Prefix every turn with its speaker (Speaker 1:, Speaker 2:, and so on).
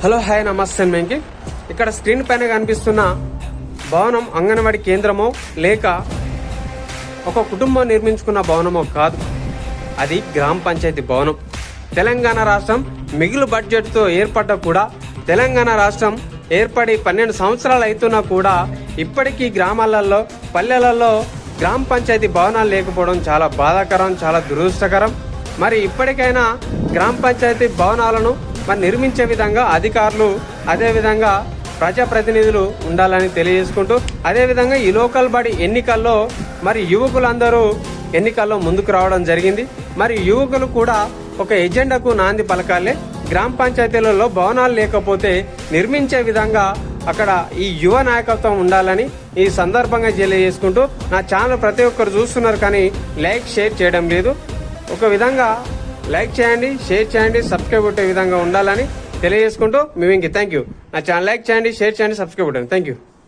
Speaker 1: Hello hi నమస్తే మేంకి. ఇక్కడ screen పైన కనిపిస్తున్న భవనం అంగన్వాడి కేంద్రమో లేక ఒక కుటుంబం నిర్మించుకున్న భవనమో కాదు. అది గ్రామ పంచాయతీ భవనం. తెలంగాణ రాష్ట్రం మిగులు బడ్జెట్తో ఏర్పడ్డ కూడా తెలంగాణ రాష్ట్రం ఏర్పడి పన్నెండు సంవత్సరాలు అవుతున్నా కూడా ఇప్పటికీ గ్రామాలలో పల్లెలలో గ్రామ పంచాయతీ భవనాలు లేకపోవడం చాలా బాధాకరం చాలా దురదృష్టకరం. మరి ఇప్పటికైనా గ్రామ పంచాయతీ భవనాలను మరి నిర్మించే విధంగా అధికారులు అదేవిధంగా ప్రజాప్రతినిధులు ఉండాలని తెలియజేసుకుంటూ అదేవిధంగా ఈ లోకల్ బాడీ ఎన్నికల్లో మరి యువకులందరూ ఎన్నికల్లో ముందుకు రావడం జరిగింది. మరి యువకులు కూడా ఒక ఎజెండాకు నాంది పలకాలే. గ్రామ పంచాయతీలలో భవనాలు లేకపోతే నిర్మించే విధంగా అక్కడ ఈ యువ నాయకత్వం ఉండాలని ఈ సందర్భంగా తెలియజేసుకుంటూ నా ఛానల్ ప్రతి ఒక్కరు చూస్తున్నారు కానీ లైక్ షేర్ చేయడం లేదు. ఒక విధంగా లైక్ చేయండి షేర్ చేయండి సబ్స్క్రైబ్ కొట్టే విధంగా ఉండాలని తెలియజేసుకుంటూ మేము ఇంక థ్యాంక్ యూ నా ఛానల్ లైక్ చేయండి షేర్ చేయండి సబ్స్క్రైబ్ కొట్టండి. Thank you